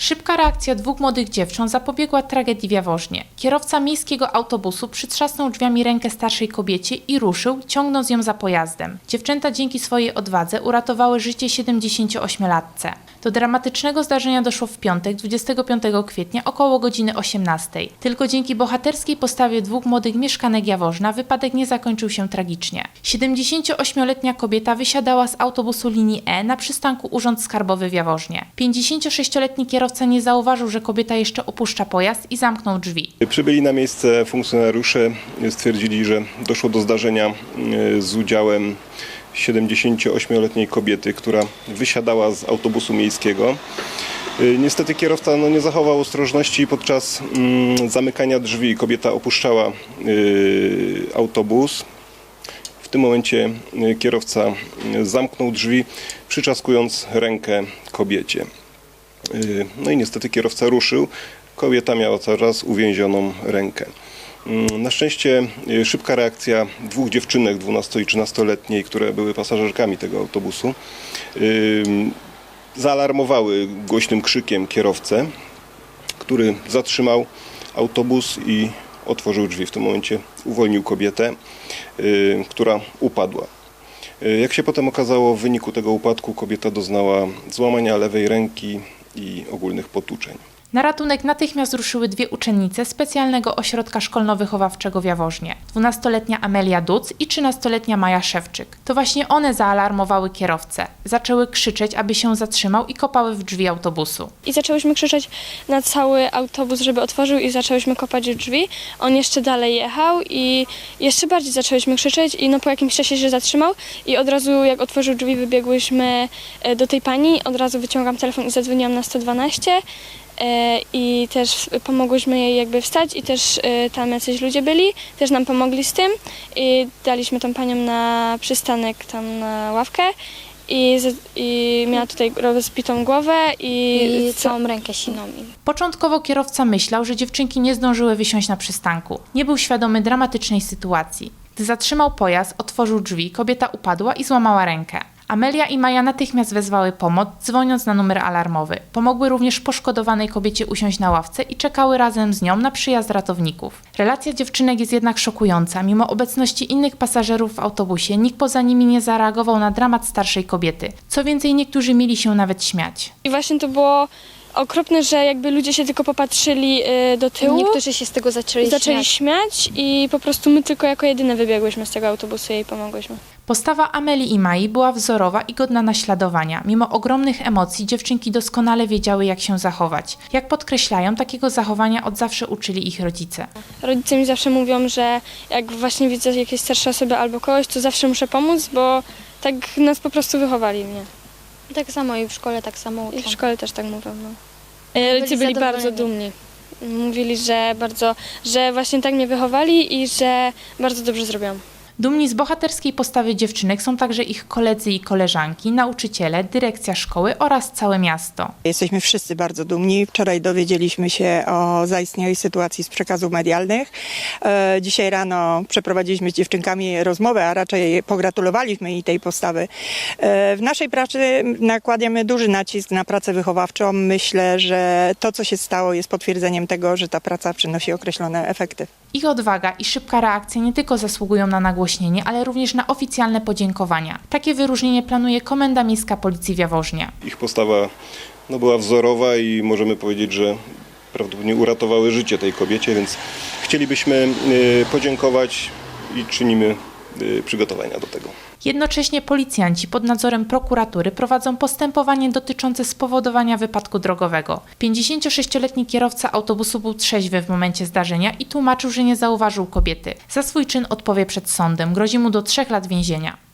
Szybka reakcja dwóch młodych dziewcząt zapobiegła tragedii w Jaworznie. Kierowca miejskiego autobusu przytrzasnął drzwiami rękę starszej kobiecie i ruszył, ciągnąc ją za pojazdem. Dziewczęta dzięki swojej odwadze uratowały życie 78-latce. Do dramatycznego zdarzenia doszło w piątek, 25 kwietnia, około godziny 18. Tylko dzięki bohaterskiej postawie dwóch młodych mieszkanek Jaworzna wypadek nie zakończył się tragicznie. 78-letnia kobieta wysiadała z autobusu linii E na przystanku Urząd Skarbowy w Jaworznie. 56-letni kierowca nie zauważył, że kobieta jeszcze opuszcza pojazd i zamknął drzwi. Przybyli na miejsce funkcjonariusze, stwierdzili, że doszło do zdarzenia e, z udziałem 78-letniej kobiety, która wysiadała z autobusu miejskiego. E, Niestety kierowca no, nie zachował ostrożności podczas mm, zamykania drzwi. Kobieta opuszczała e, autobus. W tym momencie kierowca zamknął drzwi, przyczaskując rękę kobiecie. E, No i niestety kierowca ruszył. Kobieta miała coraz uwięzioną rękę. Mm, Na szczęście e, szybka reakcja dwóch dziewczynek, 12 i 13-letniej, które były pasażerkami tego autobusu, ym, zaalarmowały głośnym krzykiem kierowcę, który zatrzymał autobus i otworzył drzwi. W tym momencie uwolnił kobietę, y, która upadła. Y, Jak się potem okazało, w wyniku tego upadku kobieta doznała złamania lewej ręki i ogólnych potłuczeń. Na ratunek natychmiast ruszyły dwie uczennice specjalnego ośrodka szkolno-wychowawczego w Jaworznie. 12-letnia Amelia Duc i 13-letnia Maja Szewczyk. To właśnie one zaalarmowały kierowcę. Zaczęły krzyczeć, aby się zatrzymał i kopały w drzwi autobusu. I zaczęłyśmy krzyczeć na cały autobus, żeby otworzył i zaczęłyśmy kopać w drzwi. On jeszcze dalej jechał i jeszcze bardziej zaczęłyśmy krzyczeć i no po jakimś czasie się zatrzymał i od razu jak otworzył drzwi wybiegłyśmy e, do tej pani, od razu wyciągam telefon i zadzwoniłam na 112 e, i też pomogłyśmy jej jakby wstać i też e, tam jacyś ludzie byli, też nam pomogli z tym i daliśmy tą panią na przystanek tam na ławkę i, i miała tutaj rozbitą głowę i, i całą rękę siną. Początkowo kierowca myślał, że dziewczynki nie zdążyły wysiąść na przystanku. Nie był świadomy dramatycznej sytuacji. Gdy zatrzymał pojazd, otworzył drzwi, kobieta upadła i złamała rękę. Amelia i Maja natychmiast wezwały pomoc, dzwoniąc na numer alarmowy. Pomogły również poszkodowanej kobiecie usiąść na ławce i czekały razem z nią na przyjazd ratowników. Relacja dziewczynek jest jednak szokująca. Mimo obecności innych pasażerów w autobusie, nikt poza nimi nie zareagował na dramat starszej kobiety. Co więcej, niektórzy mieli się nawet śmiać. I właśnie to było okropne, że jakby ludzie się tylko popatrzyli y, do tyłu, niektórzy się z tego zaczęli, zaczęli śmiać. śmiać i po prostu my tylko jako jedyne wybiegłyśmy z tego autobusu i jej pomogłyśmy. Postawa Ameli i Mai była wzorowa i godna naśladowania. Mimo ogromnych emocji dziewczynki doskonale wiedziały, jak się zachować. Jak podkreślają, takiego zachowania od zawsze uczyli ich rodzice. Rodzice mi zawsze mówią, że jak właśnie widzę jakieś starsze osoby albo kogoś, to zawsze muszę pomóc, bo tak nas po prostu wychowali mnie. Tak samo i w szkole tak samo I w uczą. szkole też tak mówią. No. E, Rodzice byli bardzo dumni. Mówili, że bardzo, że właśnie tak mnie wychowali i że bardzo dobrze zrobiłam. Dumni z bohaterskiej postawy dziewczynek są także ich koledzy i koleżanki, nauczyciele, dyrekcja szkoły oraz całe miasto. Jesteśmy wszyscy bardzo dumni. Wczoraj dowiedzieliśmy się o zaistniałej sytuacji z przekazów medialnych. E, Dzisiaj rano przeprowadziliśmy z dziewczynkami rozmowę, a raczej pogratulowaliśmy jej tej postawy. E, W naszej pracy nakładamy duży nacisk na pracę wychowawczą. Myślę, że to, co się stało, jest potwierdzeniem tego, że ta praca przynosi określone efekty. Ich odwaga i szybka reakcja nie tylko zasługują na nagłośnienie, ale również na oficjalne podziękowania. Takie wyróżnienie planuje Komenda Miejska Policji w Jaworznie. Ich postawa no, była wzorowa i możemy powiedzieć, że prawdopodobnie uratowały życie tej kobiecie, więc chcielibyśmy y, podziękować i czynimy przygotowania do tego. Jednocześnie policjanci pod nadzorem prokuratury prowadzą postępowanie dotyczące spowodowania wypadku drogowego. 56-letni kierowca autobusu był trzeźwy w momencie zdarzenia i tłumaczył, że nie zauważył kobiety. Za swój czyn odpowie przed sądem. Grozi mu do trzech lat więzienia.